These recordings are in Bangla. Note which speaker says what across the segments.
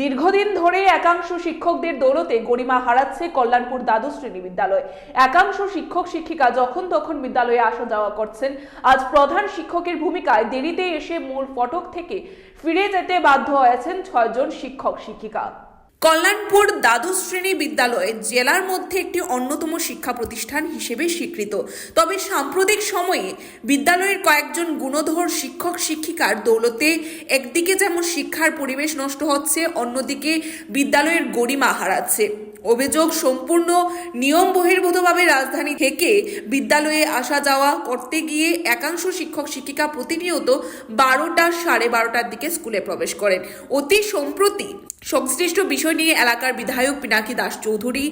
Speaker 1: দীর্ঘদিন ধরে একাংশ শিক্ষকদের দৌলতে গরিমা হারাচ্ছে কল্যাণপুর দ্বাদশ শ্রেণি বিদ্যালয়। একাংশ শিক্ষক, শিক্ষিকা যখন তখন বিদ্যালয়ে আসা যাওয়া করছেন। আজ প্রধান শিক্ষকের ভূমিকায় দেরিতে এসে মূল ফটক থেকে ফিরে যেতে বাধ্য হয়েছেন ছয়জন শিক্ষক, শিক্ষিকা। কল্যাণপুর দ্বাদশ শ্রেণি বিদ্যালয় জেলার মধ্যে একটি অন্যতম শিক্ষা প্রতিষ্ঠান হিসেবে স্বীকৃত। তবে সাম্প্রতিক সময়ে বিদ্যালয়ের কয়েকজন গুণধর শিক্ষক শিক্ষিকার দৌলতে একদিকে যেমন শিক্ষার পরিবেশ নষ্ট হচ্ছে, অন্যদিকে বিদ্যালয়ের গরিমা হারাচ্ছে। অভিযোগ সম্পূর্ণ নিয়ম বহির্ভূতভাবে রাজধানী থেকে বিদ্যালয়ে আসা যাওয়া করতে গিয়ে একাংশ শিক্ষক শিক্ষিকা প্রতিনিয়ত বারোটা সাড়ে বারোটার দিকে স্কুলে প্রবেশ করেন। অতি সম্প্রতি সংশ্লিষ্ট বিষয় নিয়ে এলাকার বিধায়ক পিনাকি দাস চৌধুরী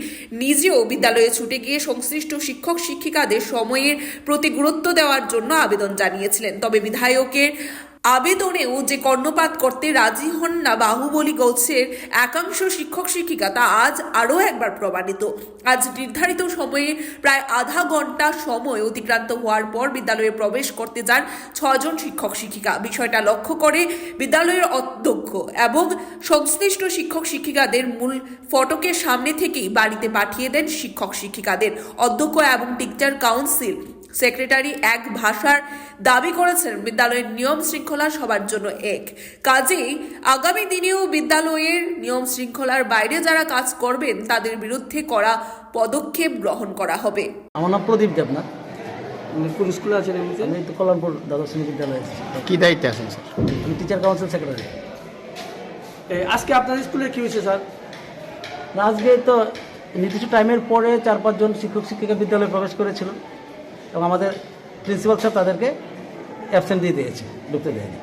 Speaker 1: নিজেও বিদ্যালয়ে ছুটে গিয়ে সংশ্লিষ্ট শিক্ষক শিক্ষিকাদের সময়ের প্রতি গুরুত্ব দেওয়ার জন্য আবেদন জানিয়েছিলেন। তবে বিধায়কের আবেদনেও যে কর্ণপাত করতে রাজি হন না বাহুবলী গোছের একাংশ শিক্ষক শিক্ষিকা, তা আজ আরও একবার প্রমাণিত। আজ নির্ধারিত সময়ে প্রায় আধা ঘণ্টা সময় অতিক্রান্ত হওয়ার পর বিদ্যালয়ে প্রবেশ করতে যান ছজন শিক্ষক শিক্ষিকা। বিষয়টা লক্ষ্য করে বিদ্যালয়ের অধ্যক্ষ এবং সংশ্লিষ্ট শিক্ষক শিক্ষিকাদের মূল ফটকের সামনে থেকেই বাড়িতে পাঠিয়ে দেন শিক্ষক শিক্ষিকাদের। অধ্যক্ষ এবং টিচার কাউন্সিল সেক্রেটারি এক ভাষার দাবি করেছেন বিদ্যালয়ের নিয়ম শৃঙ্খলা সবার জন্য এক। কাজেই আগামী দিনেও বিদ্যালয়ের নিয়ম শৃঙ্খলার বাইরে যারা কাজ করবেন তাদের বিরুদ্ধে করা পদক্ষেপ গ্রহণ করা হবে।
Speaker 2: আমার নাম প্রদীপ দেবনাথ।
Speaker 3: কোন স্কুলে আছেন
Speaker 2: আমি তো কল্যাণপুর দ্বাদশ শ্রেণি বিদ্যালয়ে
Speaker 4: কি দায়িত্বে আছেন স্যার?
Speaker 2: আমি টিচার কাউন্সিল সেক্রেটারি
Speaker 3: আজকে আপনাদের স্কুলে কি হয়েছে স্যার?
Speaker 2: না আজকে তো নির্দিষ্ট টাইমের পরে চার পাঁচজন শিক্ষক শিক্ষিকা বিদ্যালয়ে প্রবেশ করেছিল। এবং আমাদের প্রিন্সিপাল স্যার তাদেরকে অ্যাবসেন্ট দিয়ে দিয়েছে ঢুকতে দেয়নি।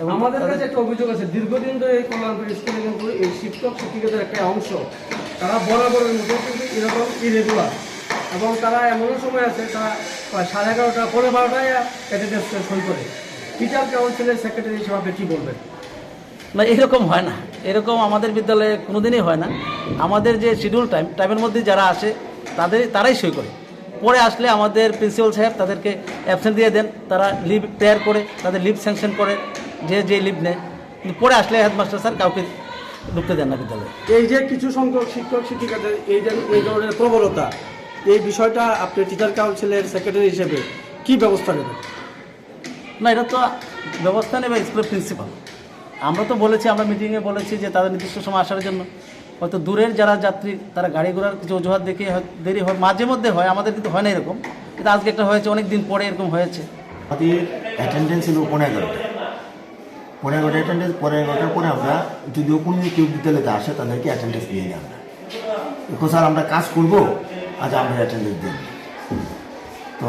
Speaker 2: এবং
Speaker 3: আমাদের কাছে একটা অভিযোগ আছে দীর্ঘদিন ধরে এই কল্যাণপুর স্কুলে কিন্তু এই শিক্ষক শিক্ষিকাদের একটা অংশ। তারা বরাবরের মতো কিন্তু এরকম ইরেগুলার এবং তারা এমনও সময় আছে তারা প্রায় সাড়ে এগারোটা পনেরো বারোটায় অ্যাটেন্ডেন্স সই করে। টিচার কাউন্সিলের সেক্রেটারি হিসেবে আপনি কী বলবেন?
Speaker 2: না এরকম হয় না। এরকম আমাদের বিদ্যালয়ে কোনোদিনই হয় না। আমাদের যে শিডিউল টাইম টাইমের মধ্যে যারা আসে তাদের তারাই সই করে। পরে আসলে আমাদের প্রিন্সিপাল সাহেব তাদেরকে অ্যাবসেন্ট দিয়ে দেন। তারা লিভ প্রেয়ার করে তাদের লিভ স্যাংশন করে যে যে লিভ নেয়। কিন্তু পরে আসলে হেডমাস্টার স্যার কাউকে ঢুকতে দেন না বিদ্যালয়ে।
Speaker 3: এই যে কিছু সংখ্যক শিক্ষক শিক্ষিকাদের এই যে এই ধরনের প্রবলতা এই বিষয়টা আপনি টিচার কাউন্সিলের সেক্রেটারি হিসেবে কি ব্যবস্থা নেবেন?
Speaker 2: না এটা তো ব্যবস্থা নেবে স্কুলের প্রিন্সিপাল আমরা তো বলেছি আমরা মিটিংয়ে বলেছি যে তাদের নির্দিষ্ট সময় আসার জন্য। হয়তো দূরের যারা যাত্রী, তারা গাড়ি ঘোড়ার কিছু অজুহাত দেখে দেরি হয়, মাঝে মধ্যে হয়, আমাদের কিন্তু হয় না এরকম। কিন্তু আজকে একটা হয়েছে অনেক দিন পরে এরকম হয়েছে।
Speaker 4: আমাদের অ্যাটেন্ডেন্স ছিল পনেরো এগারোটা পনেরো এগারোটা অ্যাটেন্ডেন্স পনেরো এগারোটার পরে আমরা, যদিও কোনো কেউ বিদ্যালয়তে আসে, তাদেরকে অ্যাটেন্ডেন্স দিয়ে নিই আমরা। দেখো স্যার, আমরা কাজ করব, আজ আমরা অ্যাটেন্ডেন্স দিন তো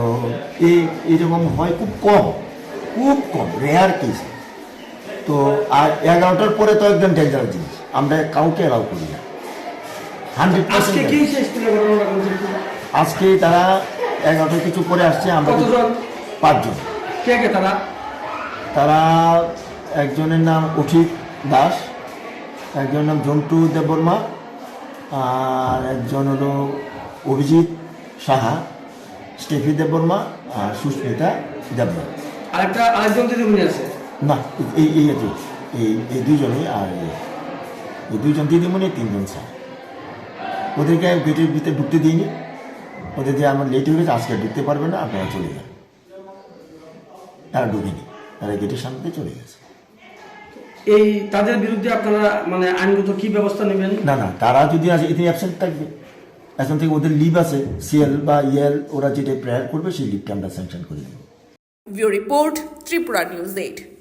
Speaker 4: এই এরকম হয় খুব কম খুব কম রেয়ার কেস তো আর এগারোটার পরে তো একদম ডেঞ্জার জিনিস। আমরা কাউকে অ্যালাউ করি না। হান্ড্রেড
Speaker 3: আজকে
Speaker 4: পার্সেন্ট তারা এগারোটার কিছু করে আসছে আমরা পাঁচজন।
Speaker 3: কে কে তারা?
Speaker 4: তারা একজনের নাম অঠিক দাস একজনের নাম জন্টু দেববর্মা আর একজন হলো অভিজিৎ সাহা স্টেফি দেববর্মা আর সুস্মিতা দেববর্মা।
Speaker 3: আরেকটা আরেকজন আছে।
Speaker 4: না এই এই এই দুজনেই আর এই- এই দুজন দিদিমণি তিনজন স্যার ওদেরকে গেটের ভিতরে ঢুকতে দিইনি। ওদের যে আমার লেট হয়ে গেছে আজকে ঢুকতে পারবে না আপনারা চলে যান। তারা ঢুকেনি তারা গেটের সামনে চলে গেছে।
Speaker 3: এই তাদের বিরুদ্ধে আপনারা মানে আইনগত কি ব্যবস্থা নেবেন?
Speaker 4: না না তারা যদি আজ এতে অ্যাবসেন্ট থাকবে এখন থেকে ওদের লিভ আছে সিএল বা ইএল ওরা যেটা প্রেয়ার করবে সেই লিভটা আমরা স্যাংশন করে দেবো।
Speaker 1: ভিউ রিপোর্ট ত্রিপুরা নিউজ এইট।